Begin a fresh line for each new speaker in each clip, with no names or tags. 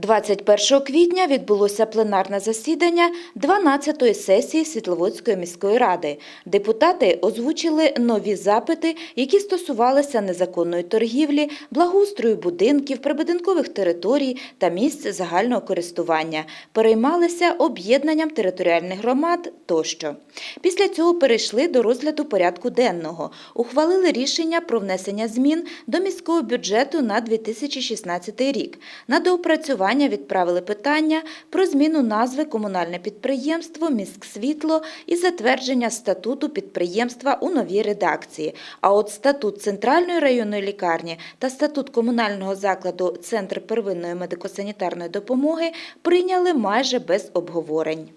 21 квітня відбулося пленарне засідання 12-ї сесії Світловодської міської ради. Депутати озвучили нові запити, які стосувалися незаконної торгівлі, благоустрою будинків, прибудинкових територій та місць загального користування, переймалися об'єднанням територіальних громад тощо. Після цього перейшли до розгляду порядку денного, ухвалили рішення про внесення змін до міського бюджету на 2016 рік. На доопрацювання відправили питання про зміну назви комунальне підприємство «Міськсвітло» і затвердження статуту підприємства у новій редакції. А от статут Центральної районної лікарні та статут комунального закладу Центр первинної медико-санітарної допомоги прийняли майже без обговорень.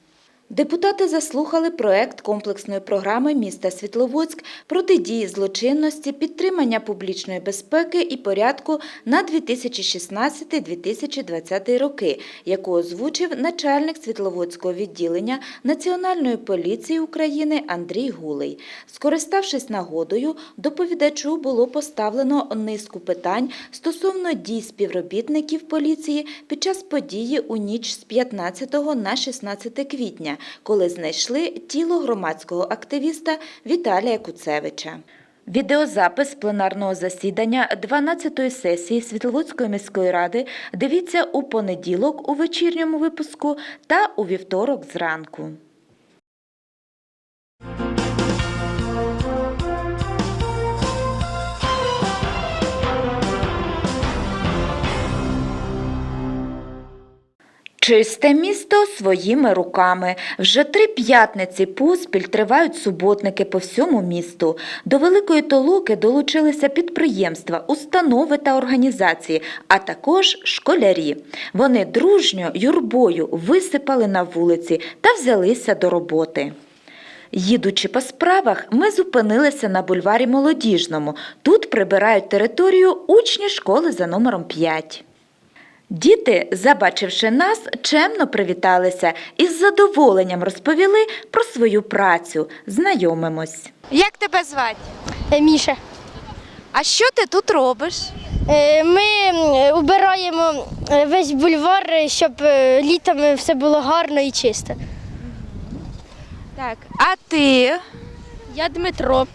Депутати заслухали проект комплексної програми міста Світловодськ протидії злочинності, підтримання публічної безпеки і порядку на 2016-2020 роки, яку озвучив начальник Світловодського відділення Національної поліції України Андрій Гулей. Скориставшись нагодою, доповідачу було поставлено низку питань стосовно дій співробітників поліції під час події у ніч з 15 на 16 квітня, коли знайшли тіло громадського активіста Віталія Куцевича. Відеозапис пленарного засідання 12-ї сесії Світловодської міської ради дивіться у понеділок у вечірньому випуску та у вівторок зранку. Чисте місто своїми руками. Вже три п'ятниці поспіль тривають суботники по всьому місту. До Великої Толоки долучилися підприємства, установи та організації, а також школярі. Вони дружньо юрбою висипали на вулиці та взялися до роботи. Їдучи по справах, ми зупинилися на бульварі Молодіжному. Тут прибирають територію учні школи за номером 5. Діти, забачивши нас, чемно привіталися і з задоволенням розповіли про свою працю. Знайомимось. Як тебе звати?
Е, Міша.
А що ти тут робиш?
Е, Ми убираємо е, весь бульвар, щоб літом все було гарно і чисто.
Так. А ти?
Я Дмитро.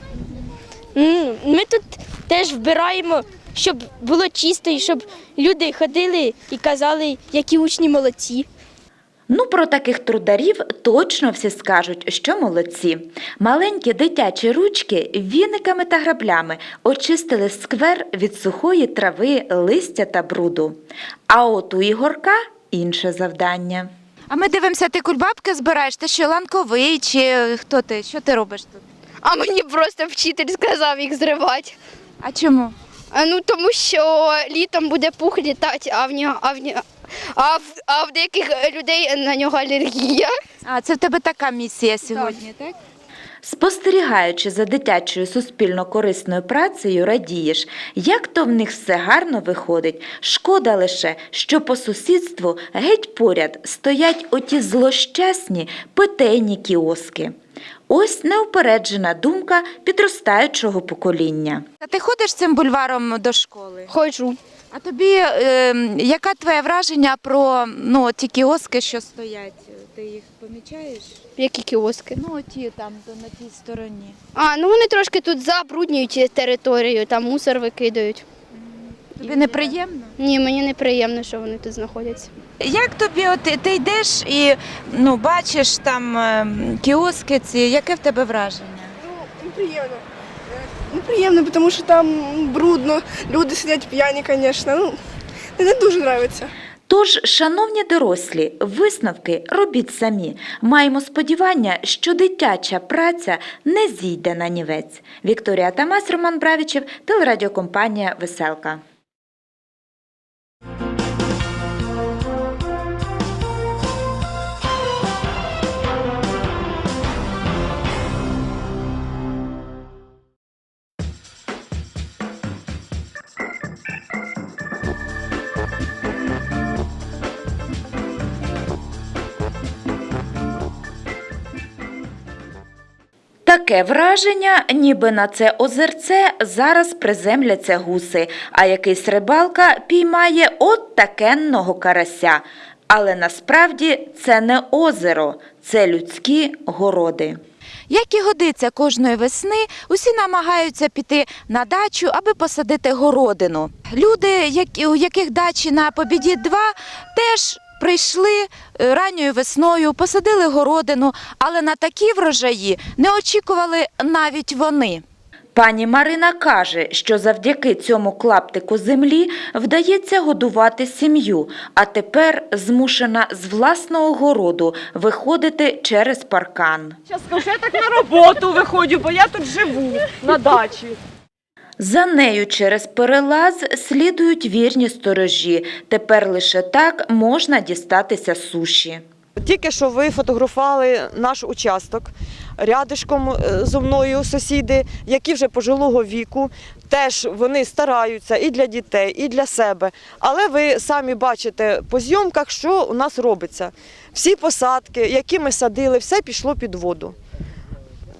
Ми тут теж вбираємо, щоб було чисто і щоб люди ходили і казали, які учні молодці.
Ну, про таких трударів точно всі скажуть, що молодці. Маленькі дитячі ручки віниками та граблями очистили сквер від сухої трави, листя та бруду. А от у Ігорка інше завдання. А ми дивимося, ти кульбабки збираєш, ти що ланковий, чи хто ти? Що ти робиш тут?
А мені просто вчитель сказав їх зривати.
А чому?
Ну тому що літом буде пух літати, а в нього а в нього. А в, а в деяких людей на нього алергія.
А це в тебе така місія сьогодні, так? Спостерігаючи за дитячою суспільно-корисною працею, радієш, як то в них все гарно виходить. Шкода лише, що по сусідству геть поряд стоять оті злощасні питейні кіоски. Ось неупереджена думка підростаючого покоління. А ти ходиш цим бульваром до школи?
Ходжу.
А тобі е, яке твоє враження про ну, ті кіоски, що стоять? Ти їх помічаєш?
Які кіоски.
Ну, ті там на тій стороні.
А, ну вони трошки тут забруднюють територію, там мусор викидають.
Тобі неприємно?
Ні, мені неприємно, що вони тут знаходяться.
Як тобі, от ти- йдеш і ну, бачиш там ем, кіоски ці, яке в тебе враження?
Неприємно. Е, Неприємно, тому що там брудно, люди сидять п'яні, звісно. Ну, не дуже подобається.
Тож, шановні дорослі, висновки робіть самі. Маємо сподівання, що дитяча праця не зійде на нівець. Вікторія Тамас, Роман Бравічев, телерадіокомпанія Веселка. Таке враження, ніби на це озерце зараз приземляться гуси, а якийсь рибалка піймає от такенного карася. Але насправді це не озеро, це людські городи. Як і годиться кожної весни, усі намагаються піти на дачу, аби посадити городину. Люди, у яких дачі на Побіді 2, теж прийшли е, ранньою весною, посадили городину, але на такі врожаї не очікували навіть вони. Пані Марина каже, що завдяки цьому клаптику землі вдається годувати сім'ю, а тепер змушена з власного городу виходити через паркан.
Сейчас скажу, я так на роботу виходжу, бо я тут живу на дачі.
За нею через перелаз слідують вірні сторожі. Тепер лише так можна дістатися суші.
Тільки що ви фотографували наш участок. Рядишком е, зо мною сусіди, які вже пожилого віку, теж вони стараються і для дітей, і для себе. Але ви самі бачите по зйомках, що у нас робиться. Всі посадки, які ми садили, все пішло під воду.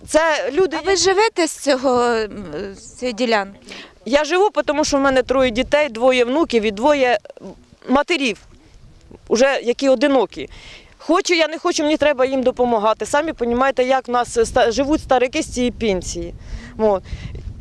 Це люди.
А ви живете з цього з цієї ділянки?
Я живу, тому що в мене троє дітей, двоє внуків і двоє матерів, уже які одинокі. Хочу, я не хочу, мені треба їм допомагати. Самі розумієте, як в нас живуть старики з цієї пенсії. От.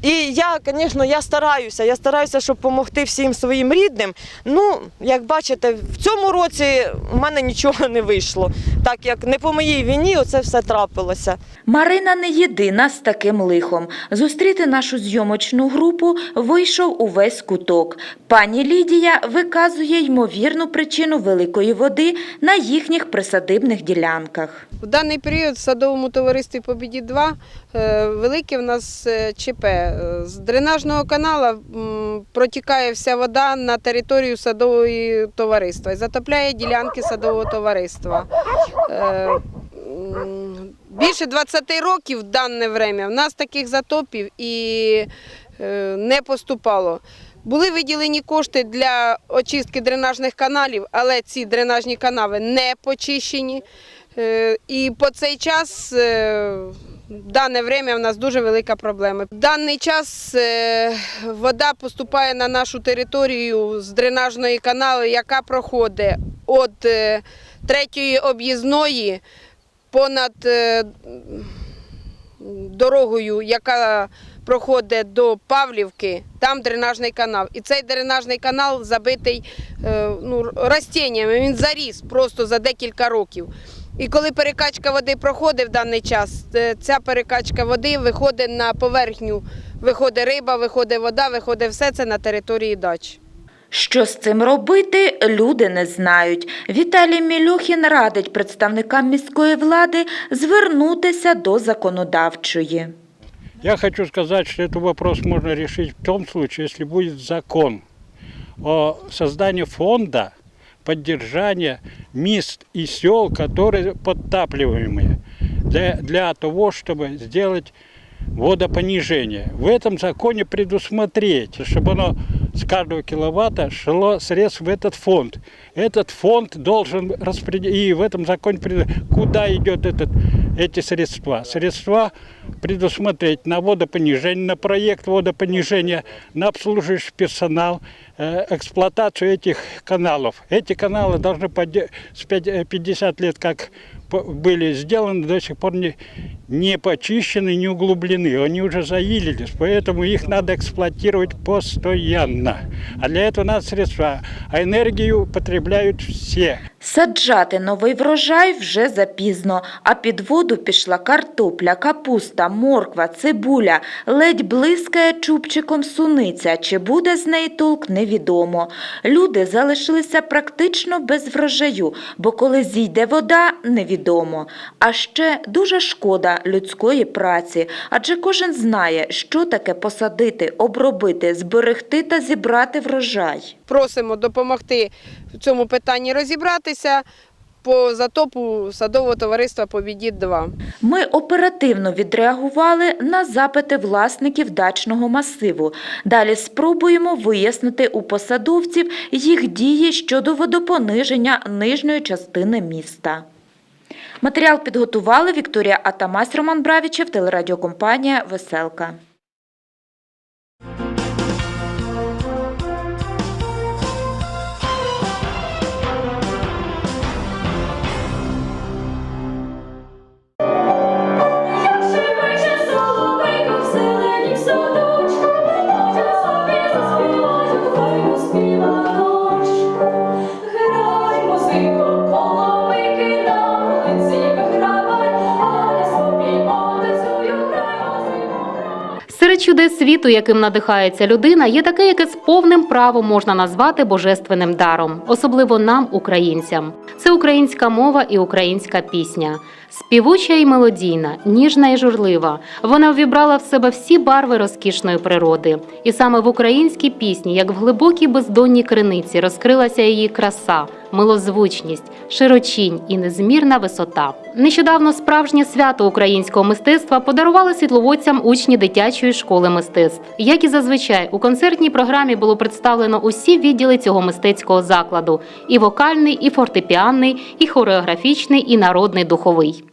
І я, звісно, я стараюся, я стараюся, щоб допомогти всім своїм рідним. Ну, як бачите, в цьому році в мене нічого не вийшло, так як не по моїй війні оце все трапилося.
Марина не єдина з таким лихом. Зустріти нашу зйомочну групу вийшов увесь куток. Пані Лідія виказує ймовірну причину великої води на їхніх присадибних ділянках.
В даний період в садовому товаристві Побіді 2 е, велике в нас е, ЧП. Е, З дренажного каналу протікає вся вода на територію садового товариства і затопляє ділянки садового товариства. Е, Більше 20 років в дане время в нас таких затопів і е, не поступало. Були виділені кошти для очистки дренажних каналів, але ці дренажні канави не почищені. Е, І по цей час е, в дане время в нас дуже велика проблема. В даний час е, вода поступає на нашу територію з дренажної канали, яка проходить від е, третьої об'їзної понад е, дорогою, яка проходить до Павлівки, там дренажний канал. І цей дренажний канал забитий ну, растіннями, він заріс просто за декілька років. І коли перекачка води проходить в даний час, е, ця перекачка води виходить на поверхню, виходить риба, виходить вода, виходить все це на території дач.
Що з цим робити, люди не знають. Віталій Мілюхін радить представникам міської влади звернутися до законодавчої.
Я хочу сказать, что этот вопрос можно решить в том случае, если будет закон о создании фонда поддержания мест и сел, которые подтапливаемые, для, для того, чтобы сделать водопонижение. В этом законе предусмотреть, чтобы оно с каждого киловатта шло средств в этот фонд. Этот фонд должен распределить, и в этом законе пред- куда идет этот, эти средства. Средства предусмотреть на водопонижение, на проект водопонижения, на обслуживающий персонал, эксплуатацию этих каналов. Эти каналы должны подде- с пять- э, 50 лет как по- были сделаны, до сих пор не, не почищены, не углублены. Они уже заилились, поэтому их надо эксплуатировать постоянно. А для этого надо средства. А энергию потребляют все.
Саджати новий врожай вже запізно, а під воду пішла картопля, капуста, морква, цибуля, ледь блискає чубчиком суниця. Чи буде з неї толк, невідомо. Люди залишилися практично без врожаю, бо коли зійде вода, невідомо. А ще дуже шкода людської праці, адже кожен знає, що таке посадити, обробити, зберегти та зібрати врожай.
Просимо допомогти в цьому питанні розібратися по затопу садового товариства Побіді 2
Ми оперативно відреагували на запити власників дачного масиву. Далі спробуємо вияснити у посадовців їх дії щодо водопониження нижньої частини міста. Матеріал підготували Вікторія Атамась, Роман Бравічев, телерадіокомпанія Веселка.
Світу, яким надихається людина, є таке, яке з повним правом можна назвати божественним даром, особливо нам, українцям. Це українська мова і українська пісня. Співуча і мелодійна, ніжна і журлива. Вона ввібрала в себе всі барви розкішної природи. І саме в українській пісні, як в глибокій бездонній криниці, розкрилася її краса, милозвучність, широчінь і незмірна висота. Нещодавно справжнє свято українського мистецтва подарували світловодцям учні дитячої школи мистецтв. Як і зазвичай, у концертній програмі було представлено усі відділи цього мистецького закладу: і вокальний, і фортепіанний, і хореографічний, і народний духовий.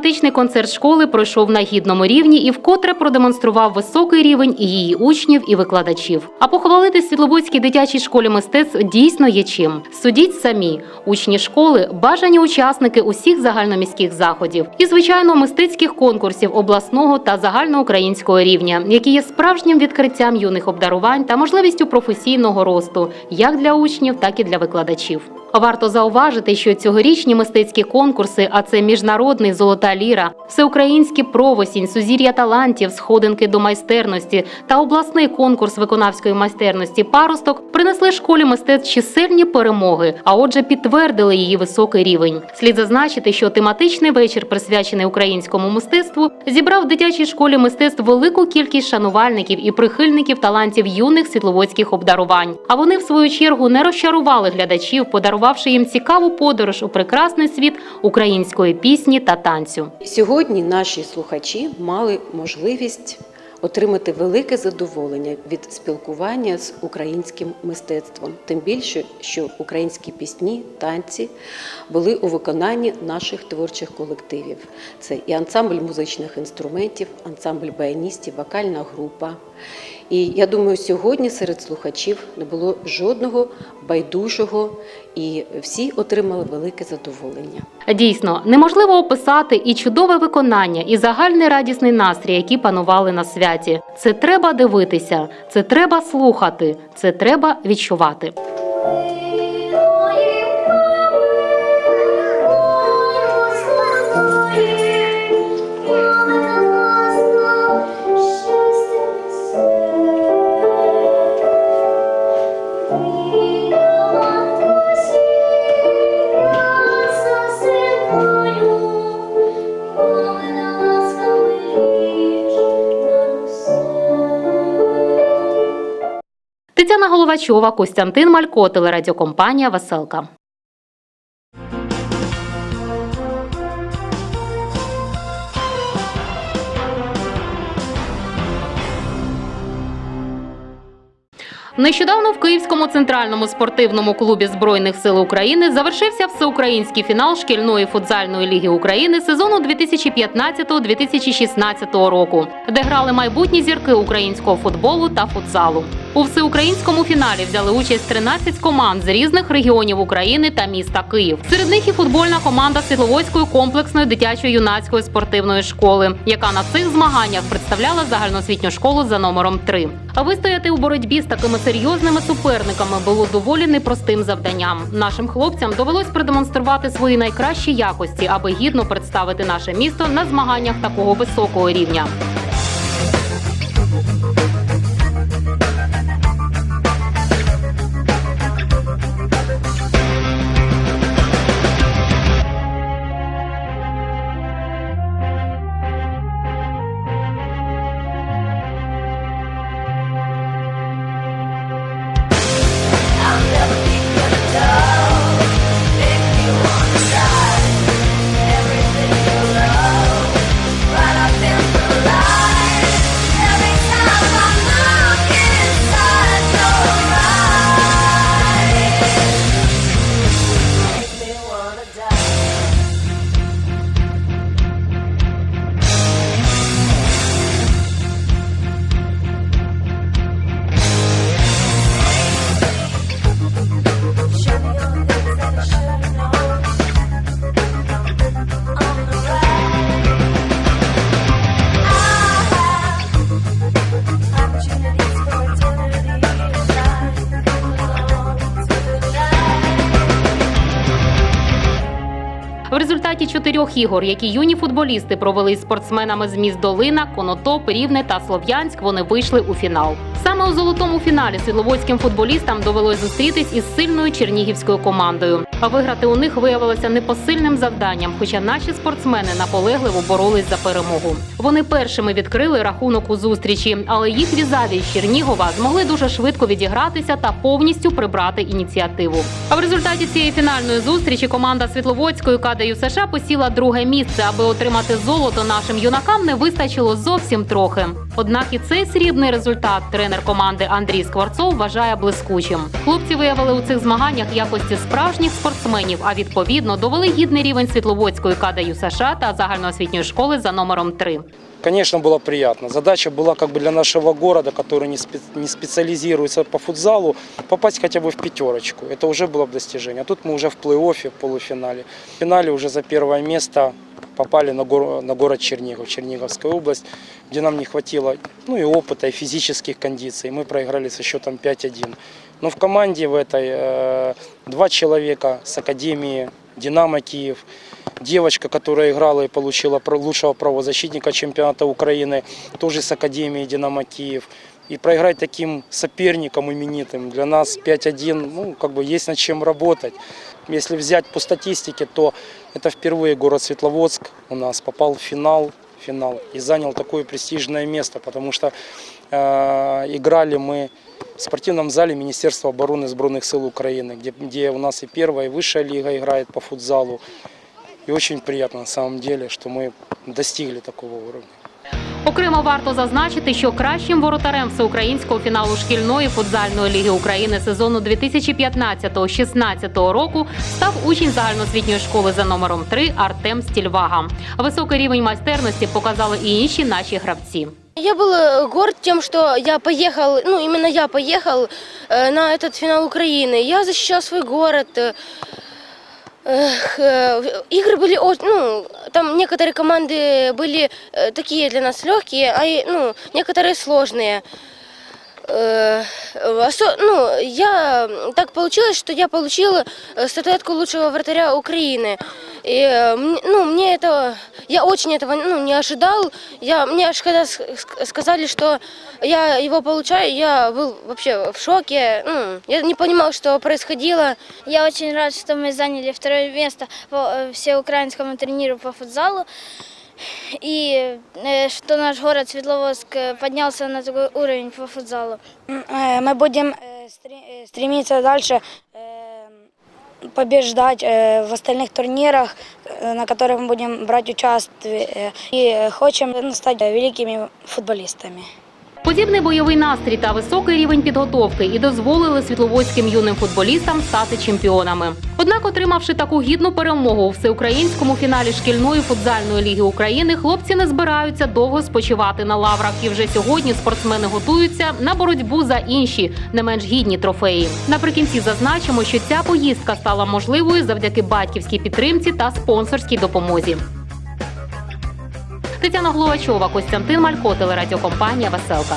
Тематичний концерт школи пройшов на гідному рівні і вкотре продемонстрував високий рівень і її учнів і викладачів. А похвалити Світловодській дитячій школі мистецтв дійсно є чим. Судіть самі, учні школи бажані учасники усіх загальноміських заходів і, звичайно, мистецьких конкурсів обласного та загальноукраїнського рівня, які є справжнім відкриттям юних обдарувань та можливістю професійного росту як для учнів, так і для викладачів. Варто зауважити, що цьогорічні мистецькі конкурси, а це міжнародний золота ліра, всеукраїнський провосінь, сузір'я талантів, сходинки до майстерності та обласний конкурс виконавської майстерності паросток принесли школі мистецтв чисельні перемоги, а отже, підтвердили її високий рівень. Слід зазначити, що тематичний вечір, присвячений українському мистецтву, зібрав в дитячій школі мистецтв велику кількість шанувальників і прихильників талантів юних світловодських обдарувань. А вони, в свою чергу, не розчарували глядачів, подарувавши їм цікаву подорож у прекрасний світ української пісні та танцю.
Сьогодні наші слухачі мали можливість отримати велике задоволення від спілкування з українським мистецтвом. Тим більше, що українські пісні, танці були у виконанні наших творчих колективів. Це і ансамбль музичних інструментів, ансамбль баяністів, вокальна група. І я думаю, сьогодні серед слухачів не було жодного байдужого, і всі отримали велике задоволення.
Дійсно, неможливо описати і чудове виконання, і загальний радісний настрій, які панували на святі. Це треба дивитися, це треба слухати, це треба відчувати. Тетяна Головачова, Костянтин Малько, телерадіокомпанія Веселка. Нещодавно в Київському центральному спортивному клубі Збройних сил України завершився всеукраїнський фінал шкільної футзальної ліги України сезону 2015-2016 року, де грали майбутні зірки українського футболу та футзалу. У всеукраїнському фіналі взяли участь 13 команд з різних регіонів України та міста Київ. Серед них і футбольна команда Світловодської комплексної дитячої юнацької спортивної школи, яка на цих змаганнях представляла загальноосвітню школу за номером 3. А вистояти у боротьбі з такими серйозними суперниками було доволі непростим завданням. Нашим хлопцям довелось продемонструвати свої найкращі якості, аби гідно представити наше місто на змаганнях такого високого рівня. Чотирьох ігор, які юні футболісти провели з спортсменами з міст Долина, Конотоп, Рівне та Слов'янськ, вони вийшли у фінал. Саме у золотому фіналі світловодським футболістам довелось зустрітись із сильною чернігівською командою. А виграти у них виявилося непосильним завданням, хоча наші спортсмени наполегливо боролись за перемогу. Вони першими відкрили рахунок у зустрічі, але їх візаві з Чернігова змогли дуже швидко відігратися та повністю прибрати ініціативу. А в результаті цієї фінальної зустрічі команда Світловодської КДЮ США посіла друге місце, аби отримати золото нашим юнакам не вистачило зовсім трохи. Однак і цей срібний результат тренер команди Андрій Скворцов вважає блискучим. Хлопці виявили у цих змаганнях якості справжніх спортсменів, а відповідно довели гідний рівень Світловодської КДЮ США та загальноосвітньої школи за номером 3.
Конечно, было приятно. Задача была как бы для нашего города, который не, спе- не специализируется по футзалу, попасть хотя бы в пятерочку. Это уже было бы достижение. А тут мы уже в плей-оффе, в полуфинале. В финале уже за первое место попали на, гор- на город Чернигов, Черниговская область, где нам не хватило ну, и опыта, и физических кондиций. Мы проиграли со счетом 5-1. Но в команде в этой э, два человека с Академии «Динамо Киев», девочка, которая играла и получила лучшего правозащитника чемпионата Украины, тоже с Академии «Динамо Киев». И проиграть таким соперником именитым для нас 5-1, ну, как бы есть над чем работать. Если взять по статистике, то это впервые город Светловодск у нас попал в финал, финал и занял такое престижное место, потому что э, играли мы в спортивном зале Министерства обороны Сбройных сил Украины, где, где у нас и первая, и высшая лига играет по футзалу. И очень приятно на самом деле, что мы достигли такого уровня.
Окремо варто зазначити, що кращим воротарем всеукраїнського фіналу шкільної футзальної ліги України сезону 2015-16 року став учень загальноосвітньої школи за номером 3 Артем Стільвага. Високий рівень майстерності показали і інші наші гравці.
Я был э, горд тем, что я поехал, ну именно я поехал э, на этот финал Украины. Я защищал свой город. э, Игры были ну, там некоторые команды были такие для нас легкие, а ну, некоторые сложные. Ну, я так получилось, что я получил э, статуэтку лучшего вратаря Украины. И, ну, мне это, я очень этого ну, не ожидал. Я, мне аж когда с- ск- сказали, что я его получаю, я был вообще в шоке. Ну, я не понимал, что происходило.
Я очень рад, что мы заняли второе место по э, всеукраинскому турниру по футзалу. И э, что наш город Светловодск э, поднялся на такой уровень по футзалу.
Мы будем стремиться дальше побеждать в остальных турнирах, на которых мы будем брать участие. И хотим стать великими футболистами.
Подібний бойовий настрій та високий рівень підготовки і дозволили світловодським юним футболістам стати чемпіонами. Однак, отримавши таку гідну перемогу у всеукраїнському фіналі шкільної футзальної ліги України, хлопці не збираються довго спочивати на лаврах. І вже сьогодні спортсмени готуються на боротьбу за інші не менш гідні трофеї. Наприкінці зазначимо, що ця поїздка стала можливою завдяки батьківській підтримці та спонсорській допомозі. Тетяна Гловачова, Костянтин Малько, телерадіокомпанія Веселка.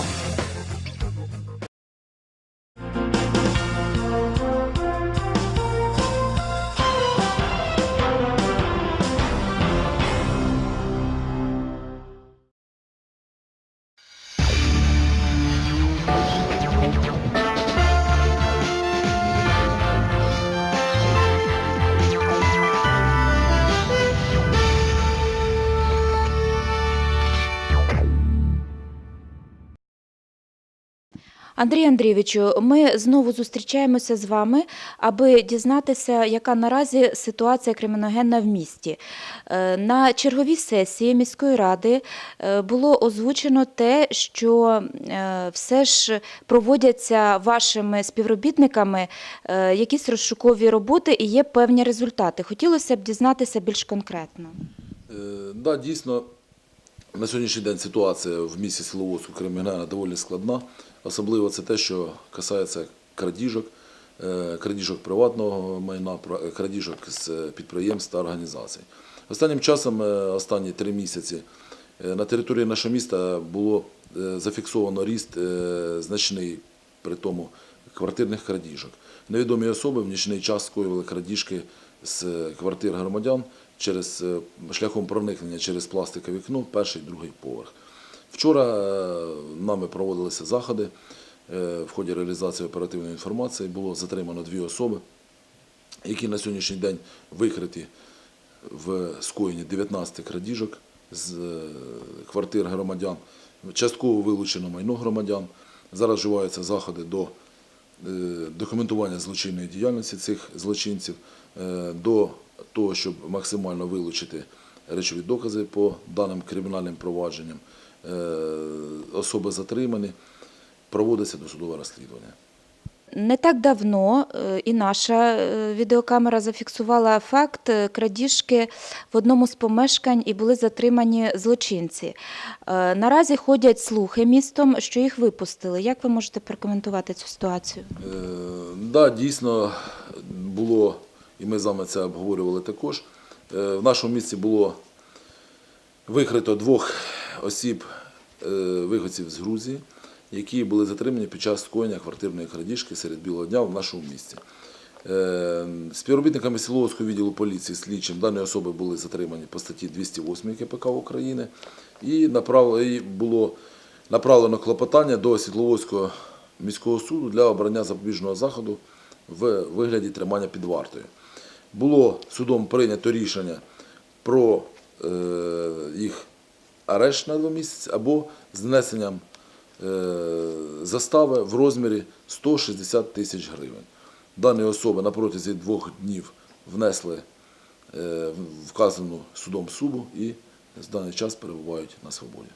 Андрій Андрійовичу, ми знову зустрічаємося з вами, аби дізнатися, яка наразі ситуація криміногенна в місті. Е, На черговій сесії міської ради е, було озвучено те, що е, все ж проводяться вашими співробітниками якісь розшукові роботи і є певні результати. Хотілося б дізнатися більш конкретно.
Да, дійсно, на сьогоднішній день ситуація в місті Силоводську кримінальна доволі складна. Особливо це те, що касається крадіжок, е, крадіжок приватного майна, крадіжок з е, підприємств та організацій. Останнім часом, е, останні три місяці, е, на території нашого міста було е, зафіксовано ріст е, значний при тому квартирних крадіжок. Невідомі особи в нічний час скоювали крадіжки з квартир громадян через, е, шляхом проникнення через пластикове вікно, перший другий поверх. Вчора е, нами проводилися заходи. Е, В ході реалізації оперативної інформації було затримано дві особи, які на сьогоднішній день викриті в скоєнні 19 крадіжок з е, квартир громадян, частково вилучено майно громадян. Зараз вживаються заходи до документування злочинної діяльності цих злочинців, до того, щоб максимально вилучити речові докази по даним кримінальним провадженням. Е, Особи затримані, проводиться досудове розслідування.
Не так давно е, і наша е, відеокамера зафіксувала факт крадіжки в одному з помешкань і були затримані злочинці. Наразі ходять слухи містом, що їх випустили. Як ви можете прокоментувати цю ситуацію?
Е, Да, дійсно було, і ми з вами це обговорювали також. В нашому місті було викрито двох осіб, е, виходців з Грузії, які були затримані під час скоєння квартирної крадіжки серед білого дня в нашому місті. Е, Співробітниками Сіловського відділу поліції слідчим дані особи були затримані по статті 208 КПК України і було направлено клопотання до Світловодського міського суду для обрання запобіжного заходу в вигляді тримання під вартою. Було судом прийнято рішення про е, їх арешт на два місяці або з внесенням е, застави в розмірі 160 тисяч гривень. Дані особи на протязі двох днів внесли е, вказану судом суму і з даний час перебувають на свободі.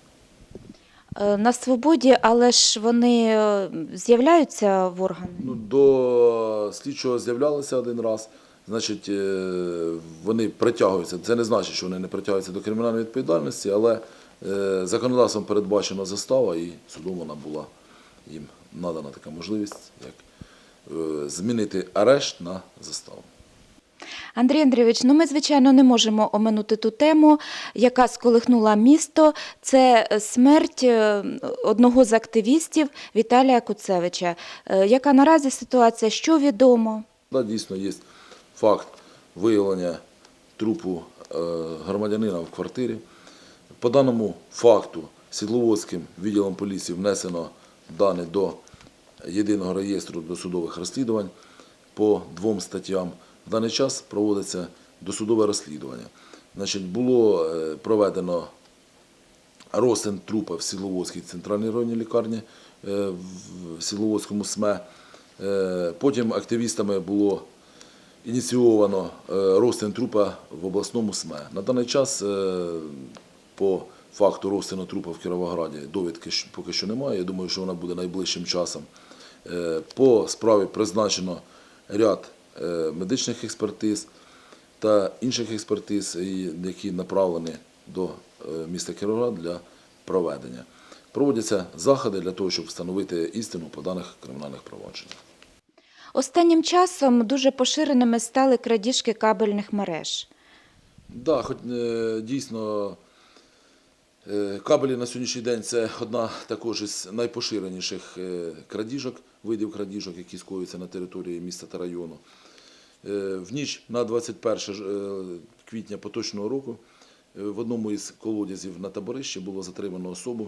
Е, На свободі, але ж вони з'являються в органи?
Ну, до слідчого з'являлися один раз. Значить, е, вони притягуються. Це не значить, що вони не притягуються до кримінальної відповідальності, але е, законодавством передбачена застава, і судом вона була їм надана така можливість, як е, змінити арешт на заставу.
Андрій Андрійович, ну ми, звичайно, не можемо оминути ту тему, яка сколихнула місто. Це смерть одного з активістів Віталія Куцевича. Яка наразі ситуація? Що відомо?
Да, дійсно є факт виявлення трупу е, громадянина в квартирі. По даному факту Світловодським відділом поліції внесено дані до єдиного реєстру досудових розслідувань по двом статтям. В даний час проводиться досудове розслідування. Значить, було е, проведено розтин трупа в Сіловодській центральній районній лікарні е, в Сіловодському СМЕ. Потім активістами було ініційовано е, розтин трупа в обласному СМЕ. На даний час е, по факту розтину трупа в Кіровограді довідки поки що немає. Я думаю, що вона буде найближчим часом. Е, По справі призначено ряд медичних експертиз та інших експертиз, які направлені до міста Кіровоград для проведення. Проводяться заходи для того, щоб встановити істину по даних кримінальних провадженнях.
Останнім часом дуже поширеними стали крадіжки кабельних мереж.
Да, хоч е, дійсно е, кабелі на сьогоднішній день це одна також із найпоширеніших е, крадіжок, видів крадіжок, які скоюються на території міста та району. В ніч на 21 е, квітня поточного року в одному із колодязів на таборищі було затримано особу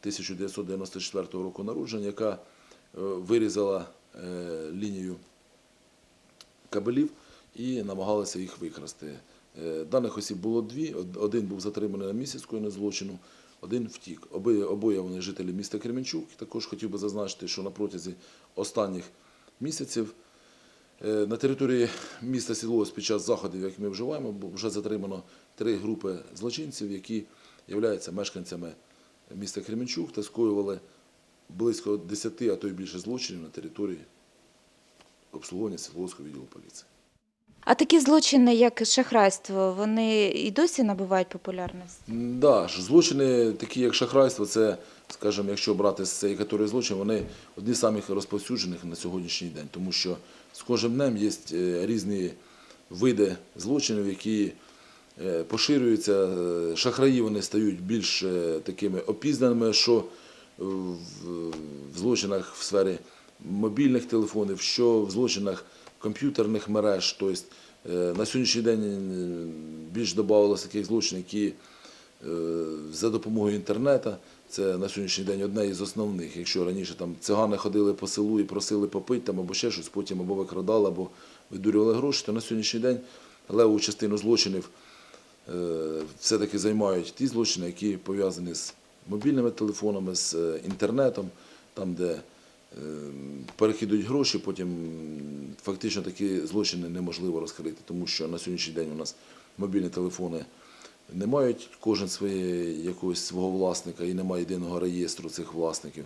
1994 року народження, яка вирізала лінію кабелів і намагалися їх викрасти. Е, Даних осіб було дві. Один був затриманий на місяць скоєння злочину, один втік. Обоє, обоє вони жителі міста Кременчук. Також хотів би зазначити, що на протязі останніх місяців е, на території міста Сіловось під час заходів, які ми вживаємо, вже затримано три групи злочинців, які являються мешканцями міста Кременчук та скоювали близько 10, а то й більше злочинів на території обслуговування Сіловського відділу поліції.
А такі злочини, як шахрайство, вони і досі набувають популярності?
Да, злочини, такі як шахрайство, це, скажімо, якщо брати з цієї категорії злочин, вони одні з самих розповсюджених на сьогоднішній день, тому що з кожним днем є е, різні види злочинів, які е, поширюються. Е, Шахраї вони стають більш такими опізнаними, що в злочинах в сфері мобільних телефонів, що в злочинах комп'ютерних мереж. Тобто е, на сьогоднішній день е, більш додавалося таких злочинів, які е, за допомогою інтернету. Це на сьогоднішній день одне із основних. Якщо раніше там цигани ходили по селу і просили попити там або ще щось, потім або викрадали, або видурювали гроші, то на сьогоднішній день леву частину злочинів все-таки займають ті злочини, які пов'язані з мобільними телефонами, з е, інтернетом, там, де е, перекидують гроші, потім фактично такі злочини неможливо розкрити, тому що на сьогоднішній день у нас мобільні телефони не мають кожен своє якогось свого власника і немає єдиного реєстру цих власників.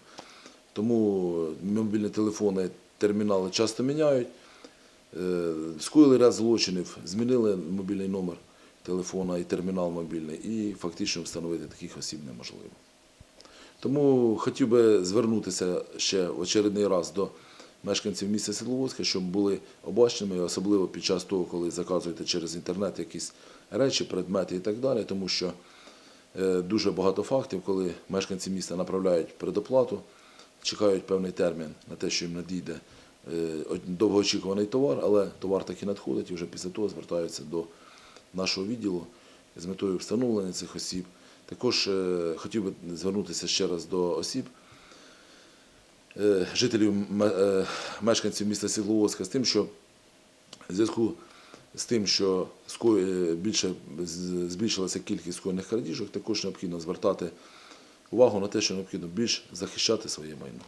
Тому мобільні телефони, термінали часто міняють. Е, Скоїли ряд злочинів, змінили мобільний номер телефона і термінал мобільний, і фактично встановити таких осіб неможливо. Тому хотів би звернутися ще в очередний раз до мешканців міста Світловодська, щоб були обачними, особливо під час того, коли заказуєте через інтернет якісь речі, предмети і так далі, тому що е, дуже багато фактів, коли мешканці міста направляють предоплату, чекають певний термін на те, що їм надійде е, довгоочікуваний товар, але товар таки надходить і вже після того звертаються до нашого відділу з метою встановлення цих осіб. Також е, хотів би звернутися ще раз до осіб, е, жителів е, мешканців міста Сігловодська з тим, що в зв'язку з тим, що більше збільшилася кількість скоєних крадіжок, також необхідно звертати увагу на те, що необхідно більш захищати своє майно.